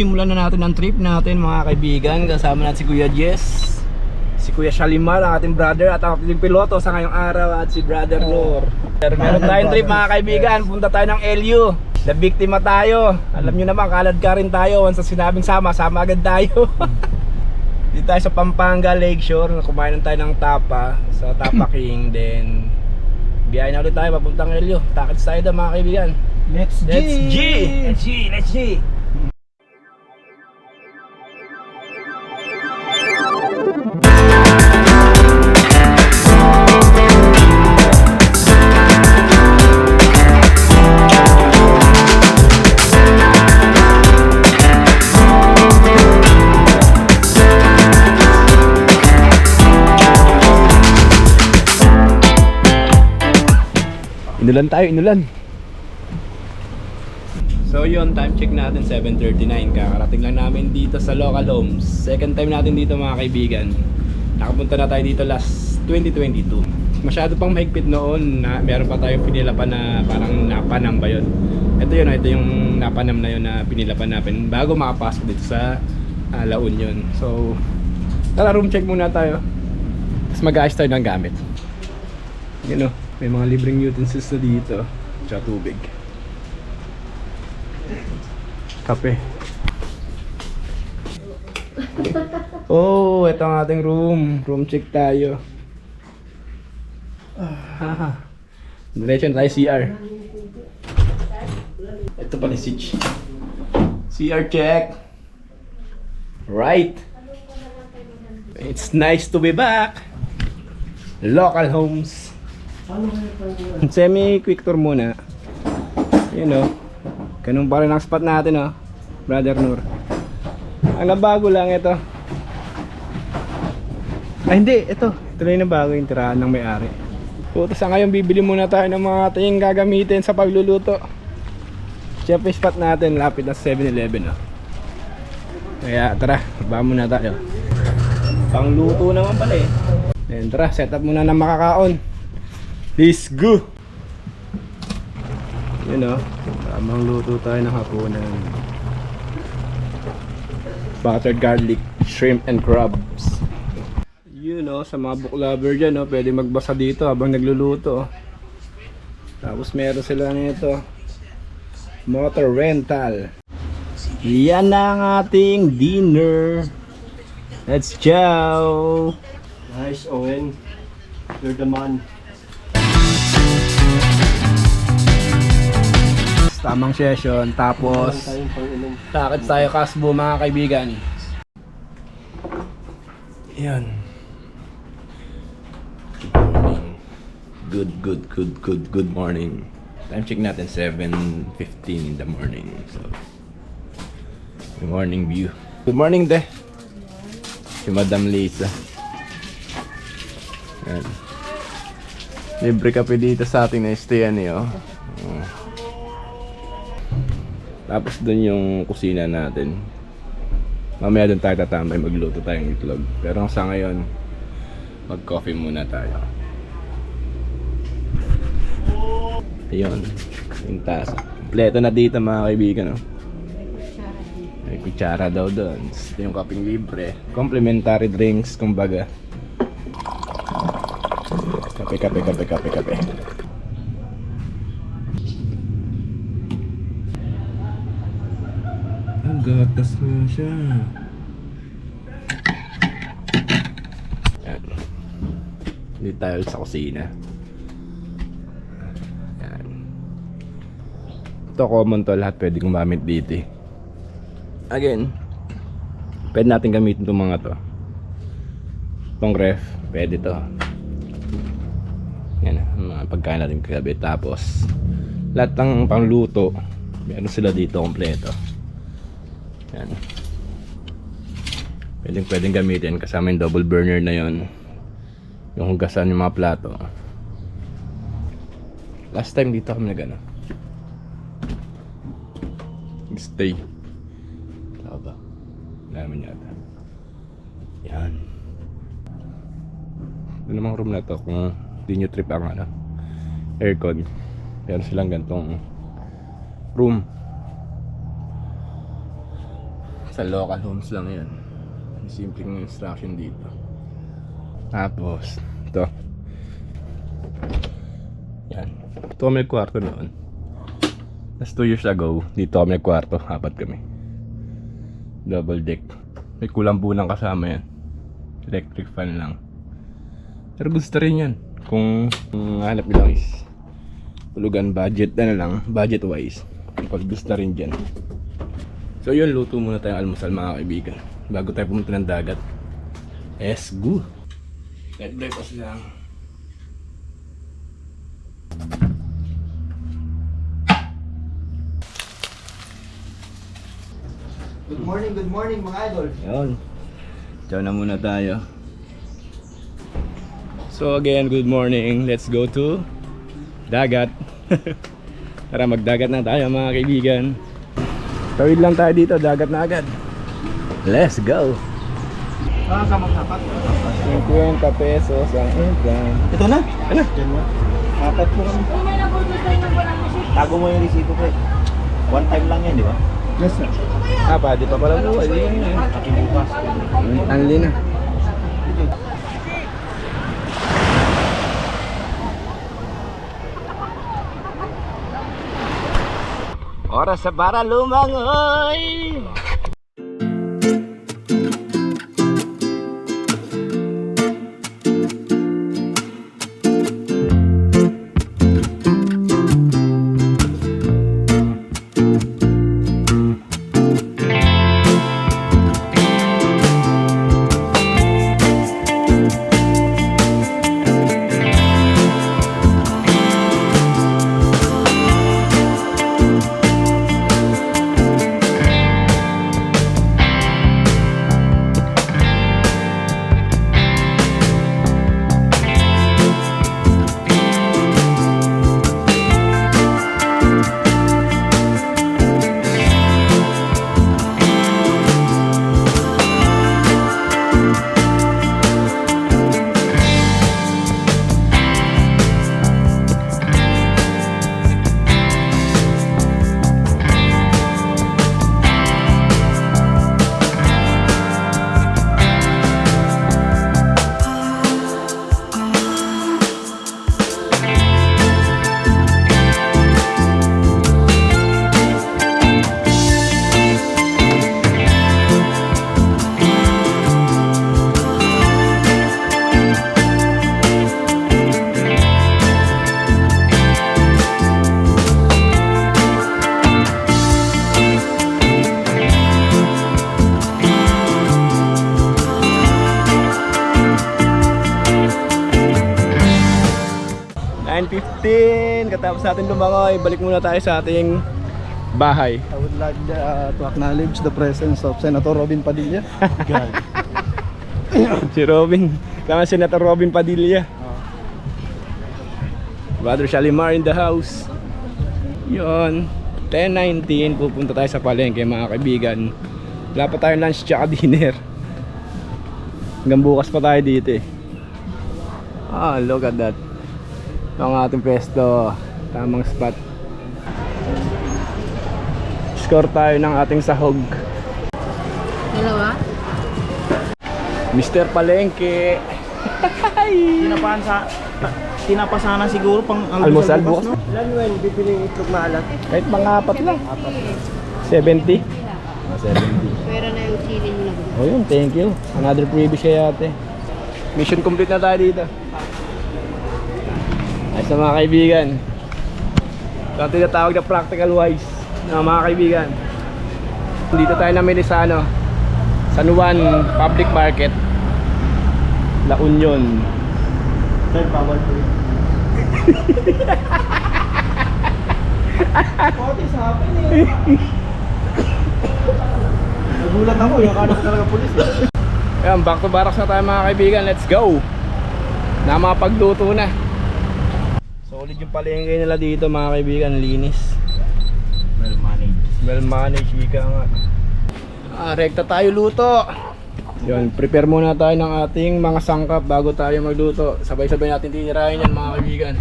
simulan na natin ang trip natin mga kaibigan. Kasama natin si Kuya Jess Si Kuya Shalimar, ang ating brother At ang ating piloto sa ngayong araw At si Brother Lor. Meron tayong trip mga kaibigan. Punta tayo ng LU Na biktima tayo. Alam nyo naman, kalad ka rin tayo. Once na sinabing sama, sama agad tayo. Dito tayo sa Pampanga Lakeshore Kumain tayo ng tapa. Sa Tapa King Then Biyahe na ulit tayo papuntang LU Takit tayo mga kaibigan. Let's G! Let's G! Let's G! Let's G! Inulan tayo, inulan. So yun, time check natin 7.39 Kakarating lang namin dito sa local homes. Second time natin dito mga kaibigan. Nakapunta na tayo dito last 2022 Masyado pang mahigpit noon na Meron pa tayong pinilapan na parang napanam ba yun? Ito yun, ito yung napanam na yun na pinilapan natin Bago makapasok dito sa uh, La Union. So, tara room check muna tayo. Tapos mag-ayos tayo ng gamit. Yun o, may mga libreng utensils na dito Tsaka tubig Kape. Oh, ito ang ating room. Room check tayo. Ah. Diretso tayo CR. Ito pala si Ch- CR check. Right. It's nice to be back. Local homes. Semi quick tour muna. You know. Ganun pa rin ang spot natin oh. Brother Nur. Ang nabago lang ito. Ay hindi, ito. Ito na yung nabago yung tirahan ng may-ari. Puto sa ngayon bibili muna tayo ng mga ating gagamitin sa pagluluto. Siyempre spot natin lapit na 7-Eleven oh. Kaya tara, baba muna tayo. Pangluto naman pala eh. Then tara, set up muna ng makakaon. Let's go! Yun o, tamang luto tayo ng hapunan. Buttered garlic, shrimp and crabs. Yun o, sa mga book lover dyan o, pwede magbasa dito habang nagluluto. Tapos meron sila nito, motor rental. Yan na ang ating dinner. Let's chow! Nice, Owen. You're the man. Tamang session, tapos. Takit tayo kasbo mga kaibigan. Yan. Good morning. Good, good, good, good, good morning. Time check natin 7.15 in the morning. So, good morning view. Good morning, de. Si Madam Lisa. Yan. Libre kape dito sa ating na-stayan eh, oh. Oh. Tapos doon yung kusina natin. Mamaya doon tayo tatambay, magluto tayong itlog. Pero sa ngayon, mag-coffee muna tayo. Ayun, yung tasa. Kompleto na dito mga kaibigan. Oh. May kutsara daw doon. Ito yung kaping libre. Complimentary drinks, kumbaga. Kape, kape, kape, kape, kape. Gatas na siya. Yan. Hindi tayo sa kusina. Yan. Ito common to lahat pwede gumamit dito eh. Again, pwede natin gamitin itong mga to. Itong ref, pwede to. Yan, mga pagkain natin kagabi. Tapos, lahat ng pangluto, meron sila dito kompleto. Yan. Pwedeng pwedeng gamitin kasama yung double burner na yon. Yung hugasan yung mga plato. Last time dito kami nag ano. Stay. Tama ba? Naman yata. Yan. Ito namang room na to kung di nyo trip ang ano, aircon. Meron silang gantong room. Sa local homes lang yan. Simpleng instruction dito. Tapos, ito. Yan. Ito kami nagkwarto noon. That's 2 years ago. Dito kami nagkwarto. Apat kami. Double deck. May kulang bunang kasama yan. Electric fan lang. Pero gusto rin yan. Kung, kung hanap lang is tulugan budget ano lang, budget wise. Pag gusto rin dyan. So yun, luto muna tayong almusal mga kaibigan. Bago tayo pumunta ng dagat. Let's go! Let breakfast lang. Good morning, good morning mga idol. Yun. Ciao na muna tayo. So again, good morning. Let's go to dagat. Tara magdagat na tayo mga kaibigan. Tawid lang tayo dito, dagat na agad. Let's go. Ah, sa magsapat. 50 pesos ang entrance. Ito na. Ano? Apat po kami. Tago mo yung resito ko eh. One time lang yan, di ba? Yes, sir. Ah, pwede pa pala buhay. Yun, yun. Pakibukas. Anli na. Oras sa para lumangoy! Katapos natin lumangoy, balik muna tayo sa ating bahay. I would like uh, to acknowledge the presence of Senator Robin Padilla. God. si Robin. Kama Senator Robin Padilla. Brother Shalimar in the house. Yun. 10.19, pupunta tayo sa palengke mga kaibigan. Wala pa tayong lunch tsaka dinner. Hanggang bukas pa tayo dito eh. Ah, look at that. Ang ating pesto. Tamang spot. Score tayo ng ating sahog. Dalawa? Mr. Palengke. Tinapahan sa tinapasana siguro pang Almusal bukas. no? Ilan when bibili ng itlog maalat? Kahit mga apat lang. 70. Ah, 70. Pwera na yung chili nyo na. Oh yun, thank you. Another freebie siya ate. Mission complete na tayo dito. Ay sa mga kaibigan. Ito ang tinatawag na practical wise na mga kaibigan. Dito tayo namili sa ano, San Juan Public Market. La Union. Sir, bawal po yun. What is happening? Nagulat ako, yung ko talaga pulis eh. Ayan, back to barracks na tayo mga kaibigan. Let's go! Na mga pagluto na. So, Solid yung palengke nila dito mga kaibigan, linis. Well managed. Well managed, ika nga. Ah, rekta tayo luto. Yun, prepare muna tayo ng ating mga sangkap bago tayo magluto. Sabay-sabay natin tinirahin yan mga kaibigan.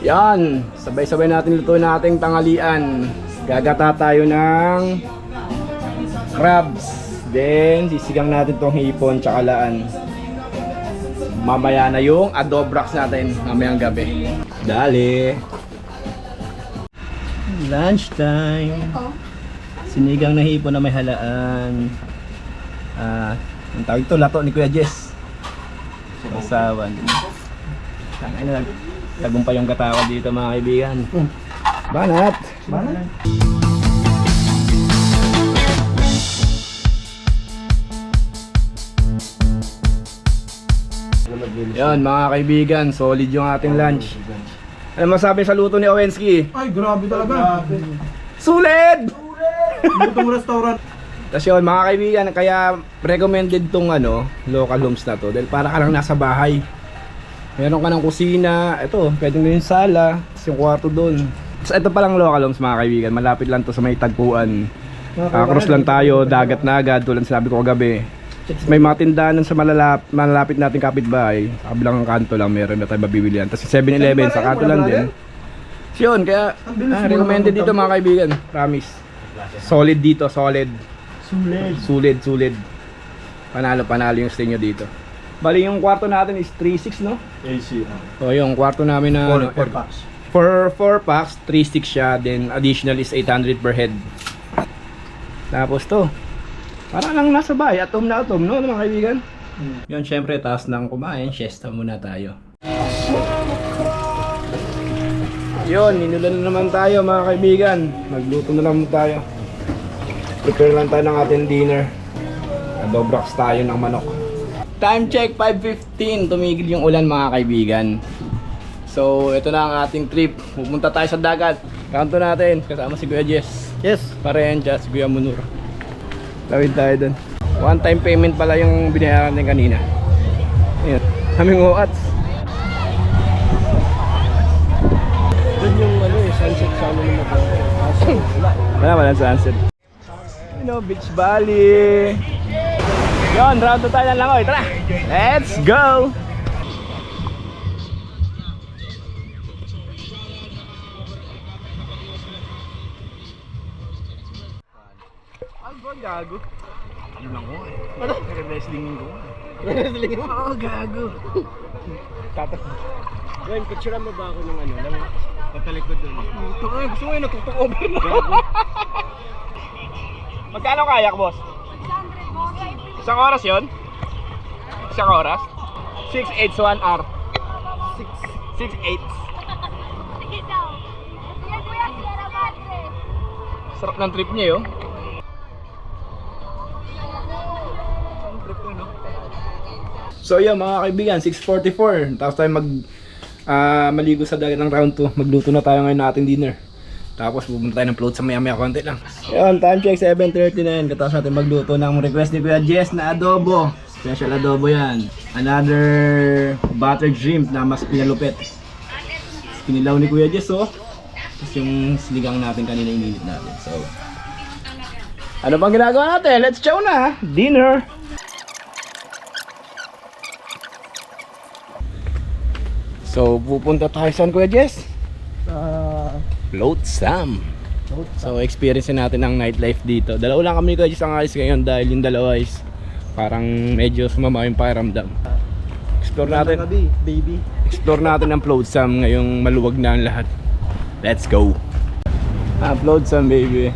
Yan, sabay-sabay natin lutuin ang ating tangalian. Gagata tayo ng crabs. Then, sisigang natin tong hipon tsaka laan. Mamaya na yung adobrax natin mamayang gabi. Dali! Lunchtime! Sinigang na hipon na may halaan. Ah, ang tawag ito, lato ni Kuya Jess. Sasawan. Tangay na tagumpay yung katawa dito mga kaibigan. Banat! Banat! Yan mga kaibigan, solid yung ating lunch. Ano masabi sa luto ni Owensky? Ay, grabe talaga. Sulit! Lutong restaurant. Tapos yun, mga kaibigan, kaya recommended tong ano, local homes na to dahil para ka lang nasa bahay. Meron ka ng kusina, ito, pwedeng na yung sala, tapos yung kwarto doon. Tapos ito palang local homes mga kaibigan, malapit lang to sa may tagpuan. Uh, cross lang tayo, dagat na agad, tulad ng sabi ko kagabi. May mga tindahan sa malalap, malalapit nating kapitbahay, sa kabilang kanto lang meron na tayo mabibilihan. Tapos yung 7-Eleven, sa kanto lang din. So yun, kaya ah, recommended dito mga kaibigan, promise. Solid dito, solid. Sulit. Sulit, sulit. Panalo, panalo yung stay nyo dito. Bali yung kwarto natin is 3.6 no? AC. So yung kwarto namin na ano, 4 packs. for 4 packs, 3.6 siya, then additional is 800 per head. Tapos to, parang lang nasa bahay, atom na atom, no mga kaibigan? Yun, syempre, taas ng kumain, siesta muna tayo. Yun, ninulan na naman tayo mga kaibigan. Magluto na lang tayo. Prepare lang tayo ng ating dinner. Adobrax tayo ng manok. Time check, 5.15. Tumigil yung ulan mga kaibigan. So, ito na ang ating trip. Pupunta tayo sa dagat. Kanto natin. Kasama si Kuya Jess. Yes. Parehan siya, si Kuya Munur. Tawid tayo dun. One time payment pala yung binayaran natin kanina. Ayan. Kaming uats. Doon yung ano eh, sunset sa ano naman. Wala, wala sunset. You know, Beach Valley. Yon, round to tayo ng langoy. Tara! Let's go! Gago? Ano lang ko eh. Ano? Wrestling ko. Wrestling mo? Oo, gago. Tatak. Gwen, picture mo ba ako ng ano? Ng patalikod doon. Ito nga, gusto ko yung nagtutok over na. Magkano kayak, boss? Isang oras yon? Isang oras? 6 8 1 hour. 6 6 8. Sarap ng trip niya yun. So yun mga kaibigan, 6.44 Tapos tayo mag ah, maligo sa dagat ng round 2 Magluto na tayo ngayon ng ating dinner. Tapos pupunta tayo ng float sa maya maya konti lang. Yun, time check 7.39 Katapos natin magluto ng request ni Kuya Jess na adobo. Special adobo yan. Another butter shrimp na mas pinalupit. Pinilaw ni Kuya Jess oh. Tapos yung sinigang natin kanina ininit natin. So Ano bang ginagawa natin? Let's chow na! Dinner! So, pupunta tayo saan Kuya Jess? Uh, Float Sam. So, experience natin ang nightlife dito. Dalawa lang kami ni Kuya Jess ang alis ngayon dahil yung dalawa is parang medyo sumama yung pakiramdam. Explore natin, gabi, baby. explore natin ang Float Sam ngayong maluwag na ang lahat. Let's go! Ah, Float Sam baby.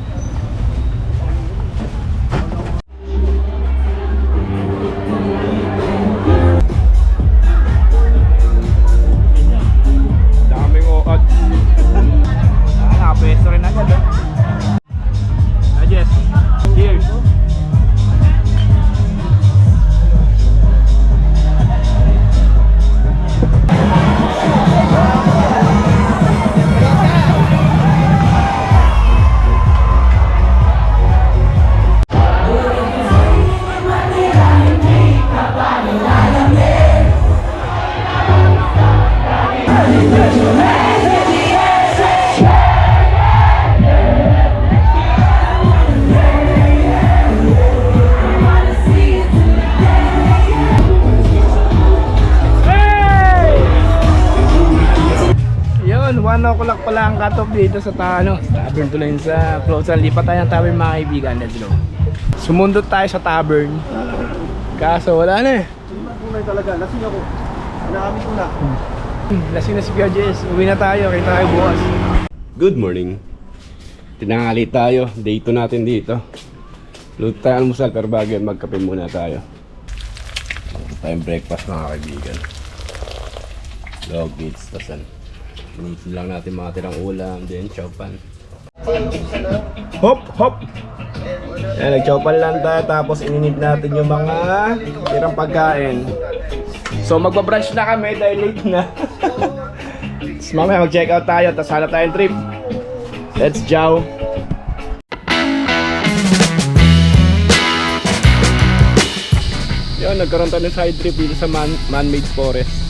Dito sa Tano. Tavern to lang sa Floatsan. Lipat tayo ng tavern mga kaibigan. Let's go. Sumundot tayo sa tavern. Kaso wala na eh. Tunay talaga, lasing ako. Inaami ko na. Lasing na si Kuya Jess. Uwi na tayo. Kita tayo bukas. Good morning. Tinangali tayo. Day 2 natin dito. Luto tayo almusal pero bago yun magkape muna tayo. Tayong breakfast mga kaibigan. Dog meats. Tapos ano. Initin lang natin mga tirang ulam. Then chopan. Hop! Hop! Yan, nag-chopan lang tayo tapos ininit natin yung mga tirang pagkain. So magbabrunch na kami dahil late na. Tapos mamaya mag-check out tayo tapos hanap tayong trip. Let's jow! Yun, nagkaroon tayo ng side trip dito sa man man-made forest.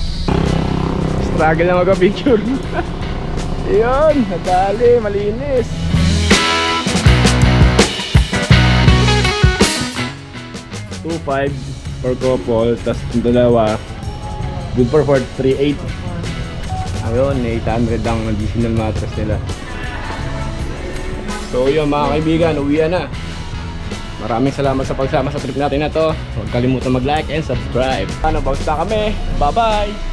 Struggle na mag-picture. Yun, nadali, malinis. Two five for couple, tas dalawa, good for 438. Ayun, 800 ang additional mattress nila. So yun mga kaibigan, uwi na. Maraming salamat sa pagsama sa trip natin na to. Huwag kalimutan mag-like and subscribe. Ano, na kami. Bye-bye!